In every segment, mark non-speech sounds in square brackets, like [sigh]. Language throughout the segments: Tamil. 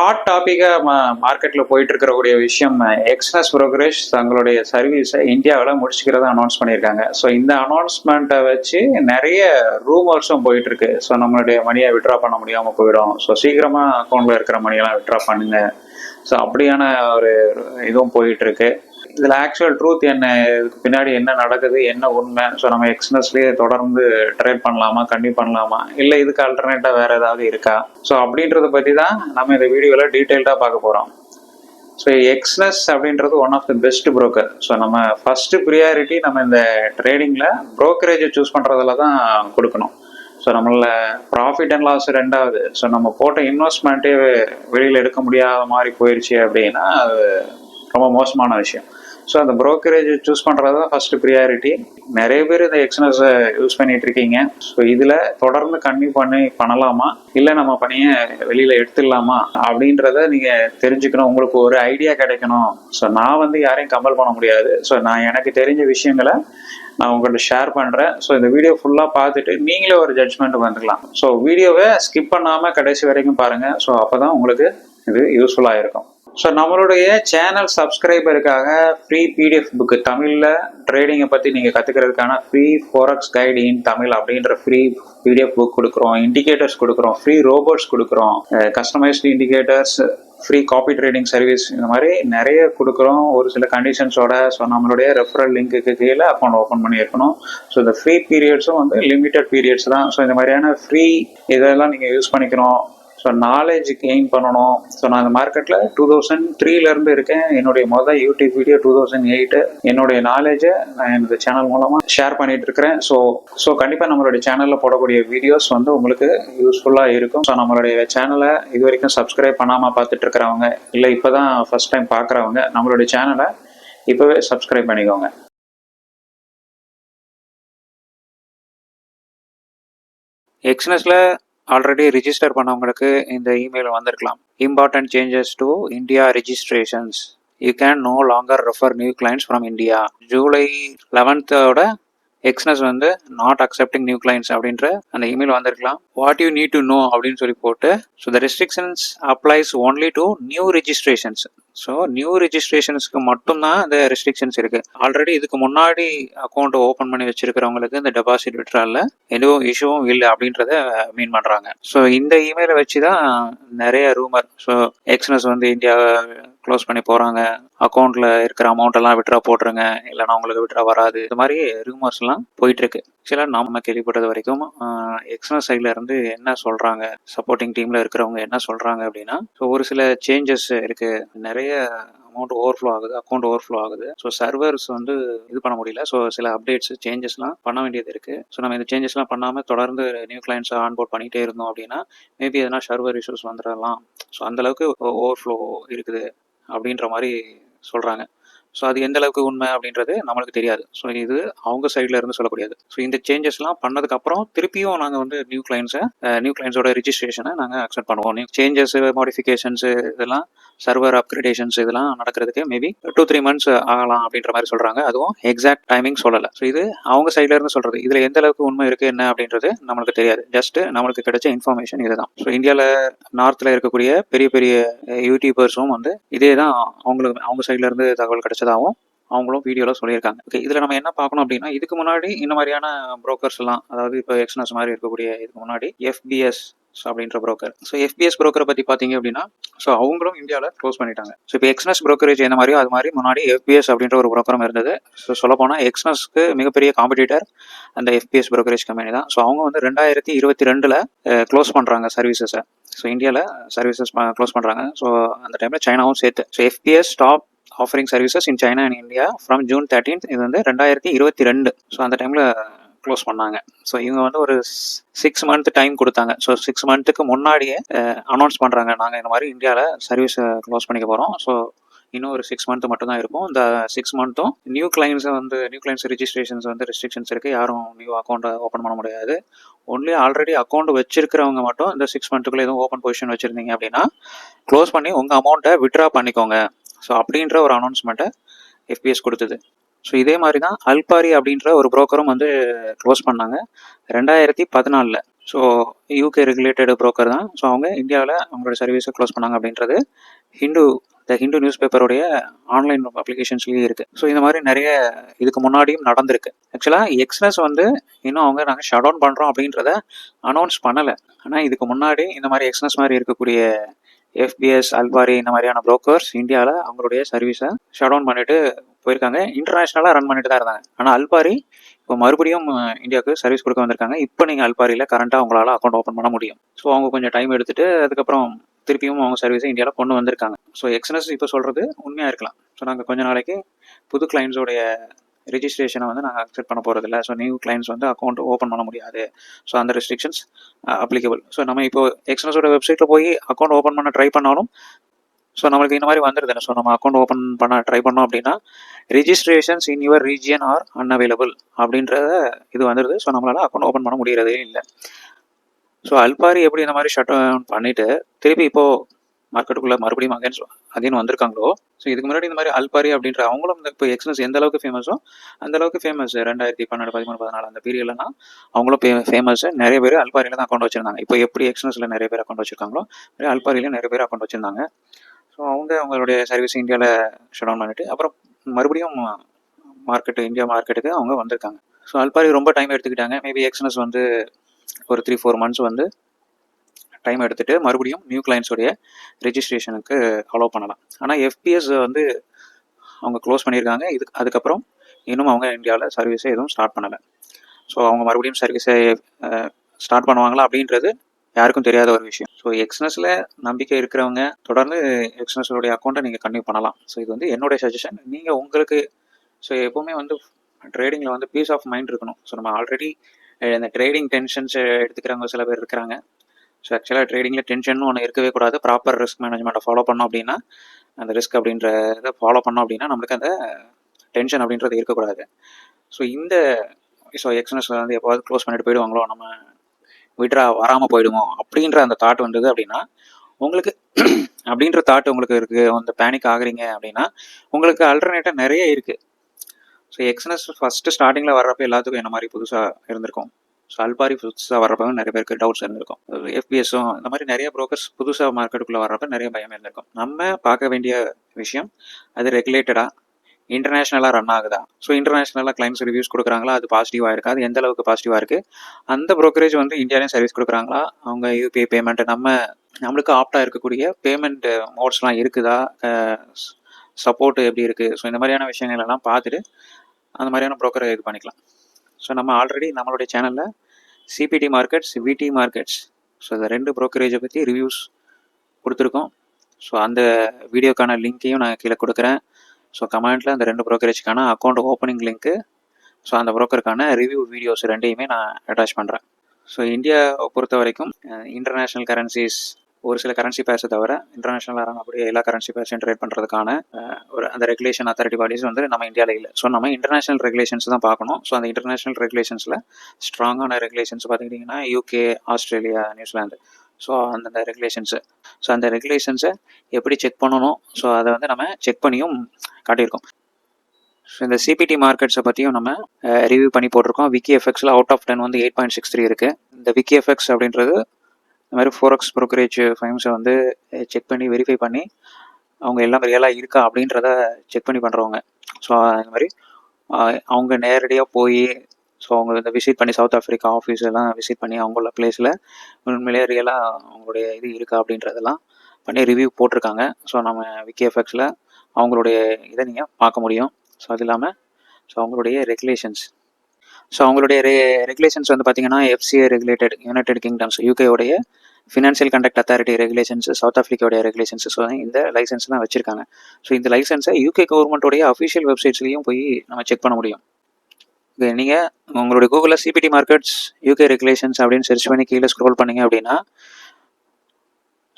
ஹாட் டாப்பிக்காக மார்க்கெட்டில் போயிட்டு இருக்கக்கூடிய விஷயம் எக்ஸ்னஸ் brokerage தங்களுடைய சர்வீஸை இந்தியாவில் முடிச்சுக்கிறத அனௌன்ஸ் பண்ணியிருக்காங்க. ஸோ இந்த அனௌன்ஸ்மெண்ட்டை வச்சு நிறைய ரூமர்ஸும் போயிட்டு இருக்கு ஸோ நம்மளுடைய மணியை விட்ரா பண்ண முடியாமல் போயிடும். ஸோ சீக்கிரமாக அக்கௌண்ட்டில் இருக்கிற மணியெல்லாம் விட்ரா பண்ணுங்க. ஸோ அப்படியான ஒரு இதுவும் போயிட்டு இருக்கு இதில் ஆக்சுவல் ட்ரூத் என்ன? இதுக்கு பின்னாடி என்ன நடக்குது? என்ன உண்மை? ஸோ நம்ம எக்ஸ்னஸ்லேயே தொடர்ந்து ட்ரை பண்ணலாமா? கண்டினியூ பண்ணலாமா? இல்லை இதுக்கு அல்டர்னேட்டாக வேறு ஏதாவது இருக்கா? ஸோ அப்படின்றத பற்றி தான் நம்ம இந்த வீடியோவில் டீட்டெயில்டாக பார்க்க போகிறோம் ஸோ எக்ஸ்னஸ் அப்படின்றது one of the best broker so நம்ம ஃபஸ்ட்டு ப்ரியாரிட்டி நம்ம இந்த ட்ரேடிங்கில் ப்ரோக்கரேஜை சூஸ் பண்ணுறதுல தான் கொடுக்கணும். ஸோ நம்மள ப்ராஃபிட் அண்ட் லாஸ் ரெண்டாவது. ஸோ நம்ம போட்ட இன்வெஸ்ட்மெண்ட்டே வெளியில் எடுக்க முடியாத மாதிரி போயிடுச்சு அப்படின்னா அது ரொம்ப மோசமான விஷயம். ஸோ அந்த ப்ரோக்கரேஜ் சூஸ் பண்ணுறது தான் ஃபஸ்ட்டு ப்ரியாரிட்டி நிறைய பேர் இந்த எக்ஸ்னஸை யூஸ் பண்ணிட்டு இருக்கீங்க. ஸோ இதில் தொடர்ந்து கன்டினியூ பண்ணி பண்ணலாமா? இல்லை நம்ம பணியை வெளியில் எடுத்துடலாமா? அப்படின்றத நீங்கள் தெரிஞ்சுக்கணும். உங்களுக்கு ஒரு ஐடியா கிடைக்கணும். ஸோ நான் வந்து யாரையும் கம்பல் பண்ண முடியாது. ஸோ நான் எனக்கு தெரிஞ்ச விஷயங்களை நான் உங்கள்கிட்ட ஷேர் பண்ணுறேன் ஸோ இந்த வீடியோ ஃபுல்லாக பார்த்துட்டு நீங்களே ஒரு ஜட்ஜ்மெண்ட் வந்துக்கலாம் ஸோ வீடியோவை ஸ்கிப் பண்ணாமல் கடைசி வரைக்கும் பாருங்கள் ஸோ அப்போ தான் உங்களுக்கு இது யூஸ்ஃபுல்லாக இருக்கும். ஸோ நம்மளுடைய சேனல் சப்ஸ்கிரைபருக்காக ஃப்ரீ பிடிஎஃப் புக்கு தமிழில் ட்ரேடிங்கை பற்றி நீங்கள் கற்றுக்கிறதுக்கான free forex guide in Tamil அப்படின்ற ஃப்ரீ பிடிஎஃப் புக் கொடுக்குறோம் இண்டிகேட்டர்ஸ் கொடுக்குறோம் ஃப்ரீ ரோபோட்ஸ் கொடுக்குறோம் customised indicators free copy trading service இந்த மாதிரி நிறைய கொடுக்குறோம். ஒரு சில கண்டிஷன்ஸோட ஸோ நம்மளுடைய ரெஃபரல் லிங்க்குக்கு கீழே அக்கௌண்ட் ஓப்பன் பண்ணியிருக்கணும் ஸோ இந்த ஃப்ரீ பீரியட்ஸும் வந்து லிமிட்டட் பீரியட்ஸ் தான். ஸோ இந்த மாதிரியான ஃப்ரீ இதெல்லாம் நீங்கள் யூஸ் பண்ணிக்கணும். ஸோ நாலேஜ் கெயின் பண்ணணும். ஸோ நான் அந்த மார்க்கெட்டில் டூ தௌசண்ட் த்ரீலேருந்து இருக்கேன். என்னுடைய மொதல் YouTube video two thousand eight என்னுடைய நாலேஜை நான் இந்த சேனல் மூலமாக ஷேர் பண்ணிட்டு இருக்கிறேன். ஸோ ஸோ கண்டிப்பாக நம்மளுடைய சேனலில் போடக்கூடிய வீடியோஸ் வந்து உங்களுக்கு யூஸ்ஃபுல்லாக இருக்கும். ஸோ நம்மளுடைய சேனலை இது வரைக்கும் சப்ஸ்கிரைப் பண்ணாமல் பார்த்துட்டு இருக்கிறவங்க இல்லை இப்போ தான் ஃபஸ்ட் டைம் பார்க்குறவங்க நம்மளுடைய சேனலை இப்போவே சப்ஸ்கிரைப் பண்ணிக்கோங்க. எக்ஸ்னஸில் ஆல்ரெடி ரிஜிஸ்டர் பண்ணவங்களுக்கு இந்த இமெயில் வந்திருக்கலாம். Important changes to India registrations you can no longer refer new clients from India July லெவன்த்தோட Exness வந்து நாட் அக்செப்டிங் நியூ கிளைண்ட்ஸ் அப்படின்ற அந்த இமெயில் வந்திருக்கலாம். What you need to know அப்படின்னு சொல்லி போட்டு so the restrictions applies only to new registrations so new ரிஜிஸ்ட்ரேஷன்ஸ்க்கு மட்டும்தான் இந்த ரெஸ்ட்ரிக்ஷன்ஸ் இருக்கு. ஆல்ரெடி இதுக்கு முன்னாடி அக்கௌண்ட் ஓப்பன் பண்ணி வச்சிருக்கிறவங்களுக்கு இந்த டெபாசிட் விட்ரால எதுவும் இஷ்யூவும் இல்லை அப்படின்றத மீன் பண்றாங்க. ஸோ இந்த இமெயிலை வச்சு தான் நிறைய ரூமர் ஸோ எக்ஸ்னஸ் வந்து இந்தியா க்ளோஸ் பண்ணி போகிறாங்க அக்கௌண்ட்டில் இருக்கிற அமௌண்ட் எல்லாம் விட்ரா போட்டுருங்க. இல்லைன்னா உங்களுக்கு விட்ரா வராது. இது மாதிரி ரூமர்ஸ் எல்லாம் போயிட்டு இருக்கு. நம்ம கேள்விப்பட்டது வரைக்கும் எக்ஸ்னஸ் சைட்ல இருந்து என்ன சொல்றாங்க? சப்போர்ட்டிங் டீம்ல இருக்கிறவங்க என்ன சொல்றாங்க அப்படின்னா ஸோ ஒரு சில சேஞ்சஸ் இருக்கு. நிறைய அமௌண்ட் ஓவர்ஃப்ளோ ஆகுது அக்கௌண்ட் ஓவர்ஃப்ளோ ஆகுது. ஸோ சர்வர்ஸ் வந்து இது பண்ண முடியல. ஸோ சில அப்டேட்ஸ் சேஞ்சஸ்லாம் பண்ண வேண்டியது இருக்கு. ஸோ நம்ம இந்த சேஞ்சஸ்லாம் பண்ணாமல் தொடர்ந்து நியூ கிளைண்ட்ஸ் ஆன்போர்ட் பண்ணிகிட்டே இருந்தோம் அப்படின்னா மேபி எதனா சர்வர் இஷ்யூஸ் வந்துடலாம். ஸோ அந்தளவுக்கு ஓவர்ஃப்ளோ இருக்குது. அப்படின்ற மாதிரி சொல்றாங்க. ஸோ அது எந்த அளவுக்கு உண்மை அப்படின்றது நம்மளுக்கு தெரியாது. ஸோ இது அவங்க சைடில் இருந்து சொல்லக்கூடியது. ஸோ இந்த சேஞ்சஸ்லாம் பண்ணதுக்கப்புறம் திருப்பியும் நாங்கள் வந்து நியூ கிளைண்ட்ஸை நியூ கிளைண்ட்ஸோட ரிஜிஸ்ட்ரேஷனை நாங்கள் அக்செப்ட் பண்ணுவோம். நியூ சேஞ்சஸ் மாடிஃபிகேஷன்ஸ் இதெல்லாம் சர்வர் அப்கிரேடேஷன்ஸ் இதெல்லாம் நடக்கிறதுக்கு மேபி டூ த்ரீ மந்த்ஸ் ஆகலாம் அப்படின்ற மாதிரி சொல்றாங்க. அதுவும் எக்ஸாக்ட் டைமிங் சொல்லலை. ஸோ இது அவங்க சைடில் இருந்து சொல்றது. இதில் எந்த அளவுக்கு உண்மை இருக்கு என்ன அப்படின்றது நம்மளுக்கு தெரியாது. ஜஸ்ட் நம்மளுக்கு கிடைச்ச இன்ஃபர்மேஷன் இதுதான் ஸோ இந்தியாவில் நார்த்தில் இருக்கக்கூடிய பெரிய பெரிய யூடியூபர்ஸும் வந்து இதே தான் அவங்களுக்கு அவங்க சைட்லேருந்து இருந்து தகவல் கிடைச்சதாகவும் அவங்களும் வீடியோவில் சொல்லியிருக்காங்க. ஓகே இதில் நம்ம என்ன பார்க்கணும் அப்படின்னா இதுக்கு முன்னாடி இந்த மாதிரியான brokers எல்லாம் அதாவது இப்போ எக்ஸ்னஸ் மாதிரி இருக்கக்கூடிய இதுக்கு முன்னாடி எஃபிஎஸ் அப்படின்ற ப்ரோக்கர் ஸோ எஃபிஎஸ் ப்ரோக்கரை பற்றி பார்த்தீங்க அப்படின்னா ஸோ அவங்களும் இந்தியாவில் க்ளோஸ் பண்ணிட்டாங்க. ஸோ இப்போ எக்ஸ்னஸ் ப்ரோக்கரேஜ் எந்த மாதிரியோ அது மாதிரி முன்னாடி எஃபிஎஸ் அப்படின்ற ஒரு brokerம் இருந்தது. ஸோ சொல்லப்போனால் எக்ஸ்னஸ்க்கு மிகப்பெரிய காம்படிட்டர் அந்த எஃபிஎஸ் ப்ரோக்கரேஜ் கம்பெனி தான். ஸோ அவங்க வந்து ரெண்டாயிரத்தி இருபத்தி ரெண்டில் க்ளோஸ் பண்ணுறாங்க சர்வீசஸை ஸோ இந்தியாவில் சர்வீசஸ் க்ளோஸ் பண்ணுறாங்க ஸோ அந்த டைமில் சைனாவும் சேர்த்து. So FBS stop offering services in China and India from June thirteenth இது வந்து ரெண்டாயிரத்தி இருபத்தி ரெண்டு. ஸோ அந்த டைமில் க்ளோஸ் பண்ணாங்க. ஸோ இவங்க வந்து ஒரு சிக்ஸ் மந்த் டைம் கொடுத்தாங்க. ஸோ சிக்ஸ் மந்த்துக்கு முன்னாடியே அனௌன்ஸ் பண்ணுறாங்க நாங்கள் இந்த மாதிரி இந்தியாவில் சர்வீஸை க்ளோஸ் பண்ணிக்க போகிறோம் ஸோ இன்னும் ஒரு சிக்ஸ் மந்த் மட்டும் தான் இருக்கும். இந்த சிக்ஸ் மந்த்தும் நியூ கிளைண்ட்ஸை வந்து நியூ கிளைண்ட்ஸ் ரிஜிஸ்ட்ரேஷன்ஸ் வந்து ரெஸ்ட்ரிக்ஷன்ஸ் இருக்குது யாரும் நியூ அக்கௌண்ட்டை ஓப்பன் பண்ண முடியாது. ஒன்லி ஆல்ரெடி அக்கௌண்ட் வச்சிருக்கிறவங்க மட்டும் இந்த சிக்ஸ் மந்த்துக்குள்ளே எதுவும் ஓப்பன் பொசிஷன் வச்சுருந்தீங்க அப்படின்னா க்ளோஸ் பண்ணி உங்கள் அமௌண்ட்டை விட்ரா பண்ணிக்கோங்க. ஸோ அப்படின்ற ஒரு அனௌன்ஸ்மெண்ட்டை எஃபிஎஸ் கொடுத்தது. ஸோ இதே மாதிரி தான் அல்பாரி அப்படின்ற ஒரு புரோக்கரும் வந்து க்ளோஸ் பண்ணாங்க. ரெண்டாயிரத்தி பதினாலில். ஸோ யூகே ரெகுலேட்டட் ப்ரோக்கர் தான். ஸோ அவங்க இந்தியாவில் அவங்களோட சர்வீஸை க்ளோஸ் பண்ணாங்க அப்படின்றது ஹிந்து த ஹிந்து நியூஸ் பேப்பருடைய ஆன்லைன் அப்ளிகேஷன்ஸ்லேயே இருக்குது ஸோ இந்த மாதிரி நிறைய இதுக்கு முன்னாடியும் நடந்திருக்கு. ஆக்சுவலாக எக்ஸ்னஸ் வந்து இன்னும் அவங்க நாங்கள் ஷட் டவுன் பண்ணுறோம் அப்படின்றத அனௌன்ஸ் பண்ணலை. ஆனால் இதுக்கு முன்னாடி இந்த மாதிரி எக்ஸ்னஸ் மாதிரி இருக்கக்கூடிய எஃபிஎஸ் அல்பாரி இந்த மாதிரியான ப்ரோக்கர்ஸ் இந்தியாவில் அவங்களுடைய சர்வீஸை ஷட் டவுன் பண்ணிட்டு போயிருக்காங்க. இன்டர்நேஷ்னலாக ரன் பண்ணிட்டு தான் இருந்தாங்க. ஆனால் அல்பாரி இப்போ மறுபடியும் இந்தியாவுக்கு சர்வீஸ் கொடுக்க வந்திருக்காங்க. இப்போ நீங்கள் அல்பாரியில் கரண்ட்டாக அவங்களால அக்கௌண்ட் ஓப்பன் பண்ண முடியும். ஸோ அவங்க கொஞ்சம் டைம் எடுத்துட்டு அதுக்கப்புறம் திருப்பியும் அவங்க சர்வீஸை இந்தியாவில் கொண்டு வந்திருக்காங்க. ஸோ எக்ஸ்னஸ் இப்போ சொல்கிறது உண்மையாக இருக்கலாம். ஸோ நாங்கள் கொஞ்ச நாளைக்கு புது கிளைண்ட்ஸோடைய ரிஜிஸ்ட்ரேஷனை வந்து நாங்கள் அக்செப்ட் பண்ண போகிறதில்ல ஸோ நியூ கிளைண்ட்ஸ் வந்து அக்கௌண்ட் ஓப்பன் பண்ண முடியாது. ஸோ அந்த ரெஸ்ட்ரிக்ஷன்ஸ் அப்ளிகபிள் ஸோ நம்ம இப்போ எக்ஸ்னஸோட வெப்சைட்டில் போய் அக்கௌண்ட் ஓப்பன் பண்ண ட்ரை பண்ணாலும் ஸோ நம்மளுக்கு இந்த மாதிரி வந்துருது ஸோ நம்ம அக்கௌண்ட் ஓப்பன் பண்ண ட்ரை பண்ணோம் அப்படின்னா registrations in your region are unavailable அப்படின்றத இது வந்துடுது ஸோ நம்மளால் அக்கௌண்ட் ஓப்பன் பண்ண முடியறதே இல்லை. ஸோ அல்பாரி எப்படி இந்த மாதிரி ஷட் டவுன் பண்ணிவிட்டு திருப்பி இப்போது மார்க்கெட்டுக்குள்ள மறுபடியும் அகைன் அகைன் வந்திருக்காங்களோ? ஸோ இதுக்கு முன்னாடி இந்த மாதிரி அல்பாரி அப்படின்ற அவங்களும் இந்த இப்போ எக்ஸ்னஸ் எந்த அளவுக்கு ஃபேமஸோ அந்த அளவுக்கு ஃபேமஸ் ரெண்டாயிரத்தி பன்னெண்டு பதிமூணு பதினாலு அந்த பீரியட்லாம் அவங்களும் ஃபேமஸ் நிறைய பேர் அல்பாரியில் தான் அக்கௌண்ட் வச்சிருந்தாங்க. இப்போ எப்படி எக்ஸ்னஸ்ல நிறைய பேர் அக்கௌண்ட் வச்சிருக்காங்களோ நிறைய அல்பாரியில் நிறைய பேர் அக்கௌண்ட் வச்சிருந்தாங்க. ஸோ அவங்க அவங்களுடைய சர்வீஸ் இந்தியாவில் ஷட் டவுன் பண்ணிட்டு அப்புறம் மறுபடியும் மார்க்கெட்டு இந்தியா மார்க்கெட்டுக்கு அவங்க வந்திருக்காங்க. ஸோ அல்பாரி ரொம்ப டைம் எடுத்துக்கிட்டாங்க. மேபி எக்ஸ்னஸ் வந்து ஒரு த்ரீ ஃபோர் மந்த்ஸ் வந்து டைம் எடுத்துகிட்டு மறுபடியும் நியூ கிளைண்ட்ஸோடைய ரெஜிஸ்ட்ரேஷனுக்கு அலோவ் பண்ணலாம். ஆனால் எஃபிஎஸ் வந்து அவங்க க்ளோஸ் பண்ணியிருக்காங்க. இதுக்கு அதுக்கப்புறம் இன்னும் அவங்க இந்தியாவில் சர்வீஸை எதுவும் ஸ்டார்ட் பண்ணலை. ஸோ அவங்க மறுபடியும் சர்வீஸை ஸ்டார்ட் பண்ணுவாங்களா அப்படின்றது யாருக்கும் தெரியாத ஒரு விஷயம். ஸோ எக்ஸ்னஸில் நம்பிக்கை இருக்கிறவங்க தொடர்ந்து எக்ஸ்னஸோடைய அக்கௌண்ட்டை நீங்கள் கன்டியூ பண்ணலாம். ஸோ இது வந்து என்னுடைய சஜஷன் நீங்கள் உங்களுக்கு ஸோ எப்போவுமே வந்து ட்ரேடிங்கில் வந்து பீஸ் ஆஃப் மைண்ட் இருக்கணும். ஸோ நம்ம ஆல்ரெடி இந்த ட்ரேடிங் டென்ஷன்ஸ் எடுத்துக்கிறவங்க சில பேர் இருக்கிறாங்க. ஸோ ஆக்சுவலாக ட்ரேடிங்கில் டென்ஷன் ஒன்று இருக்கவே கூடாது. ப்ராப்பர் ரிஸ்க் மேனேஜ்மெண்ட்டை ஃபாலோ பண்ணோம் அப்படின்னா அந்த ரிஸ்க் அப்படின்ற இதை ஃபாலோ பண்ணோம் அப்படின்னா நம்மளுக்கு அந்த டென்ஷன் அப்படின்றது இருக்கக்கூடாது. ஸோ இந்த ஸோ எக்ஸ்னஸ் வந்து எப்போவாது க்ளோஸ் பண்ணிட்டு போயிடுவாங்களோ நம்ம விட்ரா வராமல் போயிடுமோ அப்படின்ற அந்த தாட் வந்தது அப்படின்னா உங்களுக்கு [clears throat] அப்படின்ற தாட் உங்களுக்கு இருக்குது அந்த பேனிக் ஆகுறீங்க அப்படின்னா உங்களுக்கு அல்டர்னேட்டாக நிறைய இருக்குது ஸோ எக்ஸ்னஸ் ஃபஸ்ட்டு ஸ்டார்டிங்கில் வர்றப்ப எல்லாத்துக்கும் என்ன மாதிரி புதுசாக இருந்திருக்கும்? ஸோ அல்பாரி புதுசாக வர்றப்ப நிறைய பேருக்கு டவுட்ஸ் இருந்திருக்கும். எஃபிஎஸும் இந்த மாதிரி நிறைய ப்ரோக்கர்ஸ் புதுசாக மார்க்கெட்டுக்குள்ளே வர்றப்ப நிறைய பயம் இருந்திருக்கும். நம்ம பார்க்க வேண்டிய விஷயம் அது ரெகுலேட்டடாக இன்டர்நேஷ்னலாக ரன் ஆகுதா? ஸோ இன்டர்நேஷ்னலாக கிளைண்ட்ஸ் ரிவ்யூஸ் கொடுக்குறாங்களா? அது பாசிட்டிவாக இருக்கா? அது எந்த அளவுக்கு பாசிட்டிவாக இருக்குது அந்த ப்ரோக்கரேஜ் வந்து இந்தியாலேயும் சர்வீஸ் கொடுக்குறாங்களா? அவங்க யூபிஐ பேமெண்ட் நம்ம நம்மளுக்கு ஆப்டாக இருக்கக்கூடிய பேமெண்ட் மோட்ஸ்லாம் இருக்குதா? சப்போர்ட் எப்படி இருக்குது ஸோ இந்த மாதிரியான விஷயங்கள் எல்லாம் பார்த்துட்டு அந்த மாதிரியான ப்ரோக்கரை இது பண்ணிக்கலாம். ஸோ நம்ம ஆல்ரெடி நம்மளுடைய சேனலில் CPT markets VT markets so இந்த ரெண்டு ப்ரோக்கரேஜை பற்றி ரிவ்யூஸ் கொடுத்துருக்கோம். ஸோ அந்த வீடியோக்கான லிங்க்கையும் நான் கீழே கொடுக்குறேன். ஸோ கமெண்ட்டில் அந்த ரெண்டு ப்ரோக்கரேஜ்க்கான அக்கௌண்ட் ஓப்பனிங் லிங்க்கு ஸோ அந்த ப்ரோக்கருக்கான ரிவ்யூ வீடியோஸ் ரெண்டையுமே நான் அட்டாச் பண்ணுறேன் ஸோ இந்தியாவை பொறுத்த வரைக்கும் இன்டர்நேஷ்னல் கரன்சிஸ் ஒரு சில கரன்சி பேர்ஸை தவிர இன்டர்நேஷனல் அப்படியே எல்லா கரன்சி பேர்ஸையும் ட்ரேட் பண்ணுறதுக்கான ஒரு அந்த ரெகுலேஷன் அத்தாரிட்டி பாடிஸ் வந்து நம்ம இந்தியாவில் இல்லை. ஸோ நம்ம இன்டர்நேஷனல் ரெகுலேஷன்ஸ் தான் பார்க்கணும். ஸோ அந்த இன்டர்நேஷனல் ரெகுலேஷன்ஸில் ஸ்ட்ராங்கான ரெகுலேஷன்ஸ் பார்த்துக்கிட்டிங்கன்னா UK Australia New Zealand so அந்தந்த ரெகுலேஷன்ஸு ஸோ அந்த ரெகுலேஷன்ஸை எப்படி செக் பண்ணணும்? ஸோ அதை வந்து நம்ம செக் பண்ணியும் காட்டியிருக்கோம். ஸோ இந்த சிபிடி மார்க்கெட்ஸை பற்றியும் நம்ம ரிவ்யூ பண்ணி போட்டிருக்கோம். விக்கி எஃப்எக்ஸில் அவுட் ஆஃப் டென் வந்து எயிட் பாயிண்ட் சிக்ஸ் த்ரீ இருக்குது இந்த விக்கி எஃப்எக்ஸ் அப்படின்றது இந்த மாதிரி ஃபோரக்ஸ் ப்ரோக்கரேஜ் ஃபைம்ஸை வந்து செக் பண்ணி வெரிஃபை பண்ணி அவங்க எல்லாம் ரியலாக இருக்கா அப்படின்றத செக் பண்ணி பண்ணுறவங்க ஸோ இந்த மாதிரி அவங்க நேரடியாக போய் ஸோ அவங்க இந்த விசிட் பண்ணி சவுத் ஆஃப்ரிக்கா ஆஃபீஸ் எல்லாம் விசிட் பண்ணி அவங்கள பிளேஸில் உண்மையிலே ரியலாக அவங்களுடைய இது இருக்கா அப்படின்றதெல்லாம் பண்ணி ரிவ்யூ போட்டிருக்காங்க. ஸோ நம்ம விக்கி எஃபெக்ட்ஸில் அவங்களுடைய இதை நீங்கள் பார்க்க முடியும். ஸோ அது இல்லாமல் ஸோ அவங்களுடைய ரெகுலேஷன்ஸ் ஸோ அவங்களுடைய ரெ ரெகுலேஷன்ஸ் வந்து பார்த்தீங்கன்னா FCA regulated United Kingdoms யூகேவுடைய financial conduct authority regulations South ஆஃப்ரிக்காவுடைய regulations இந்த லைசன்ஸ் தான் வச்சிருக்காங்க. ஸோ இந்த லைசன்ஸை யூகே கவர்மெண்ட்டோடைய அஃபிஷியல் வெப்சைட்ஸ்லையும் போய் நம்ம செக் பண்ண முடியும். நீங்கள் உங்களுடைய கூகுளில் சிபிடி மார்க்கெட்ஸ் யூகே ரெகுலேஷன்ஸ் அப்படின்னு சர்ச் பண்ணி கீழே ஸ்க்ரோல் பண்ணீங்க அப்படின்னா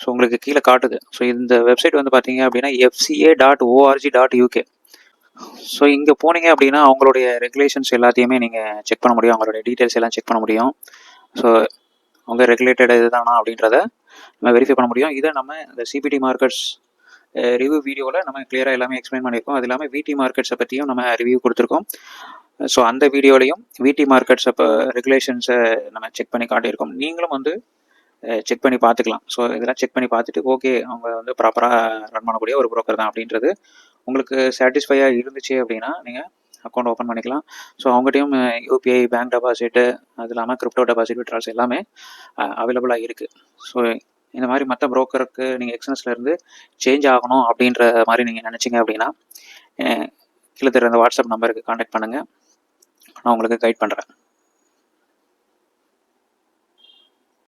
ஸோ உங்களுக்கு கீழே காட்டுது. ஸோ இந்த வெப்சைட் வந்து பார்த்தீங்க அப்படின்னா FCA dot org dot UK so இங்கே போனீங்க அப்படின்னா அவங்களுடைய ரெகுலேஷன்ஸ் எல்லாத்தையுமே நீங்கள் செக் பண்ண முடியும். அவங்களுடைய டீட்டெயில்ஸ் எல்லாம் செக் பண்ண முடியும். ஸோ அவங்க ரெகுலேட்டட் இதுதானா அப்படின்றத நம்ம வெரிஃபை பண்ண முடியும். இதை நம்ம இந்த சிபிடி மார்க்கெட்ஸ் ரிவ்யூ வீடியோவில் நம்ம கிளியராக எல்லாமே எக்ஸ்பிளைன் பண்ணியிருக்கோம். அது இல்லாமல் விடி மார்க்கெட்ஸை பற்றியும் நம்ம ரிவ்யூ கொடுத்துருக்கோம். ஸோ அந்த வீடியோலையும் விடி மார்க்கெட்ஸ் அப்போ ரெகுலேஷன்ஸை நம்ம செக் பண்ணி காட்டியிருக்கோம். நீங்களும் வந்து செக் பண்ணி பார்த்துக்கலாம். ஸோ இதெல்லாம் செக் பண்ணி பார்த்துட்டு ஓகே அவங்க வந்து ப்ராப்பராக ரன் பண்ணக்கூடிய ஒரு ப்ரோக்கர் தான் அப்படின்றது உங்களுக்கு சாட்டிஸ்ஃபையாக இருந்துச்சு அப்படின்னா நீங்கள் அக்கௌண்ட் ஓப்பன் பண்ணிக்கலாம். ஸோ அவங்ககிட்டயும் யூபிஐ பேங்க் டெபாசிட்டு அது இல்லாமல் கிரிப்டோ டெபாசிட் விட்ரால்ஸ் எல்லாமே அவைலபிளாக இருக்குது ஸோ இந்த மாதிரி மற்ற ப்ரோக்கருக்கு நீங்கள் எக்ஸ்னஸ்லேருந்து சேஞ்ச் ஆகணும் அப்படின்ற மாதிரி நீங்கள் நினச்சிங்க அப்படின்னா கீழே தெரிந்த வாட்ஸ்அப் நம்பருக்கு காண்டாக்ட் பண்ணுங்கள் நான் உங்களுக்கு கைட் பண்ணுறேன்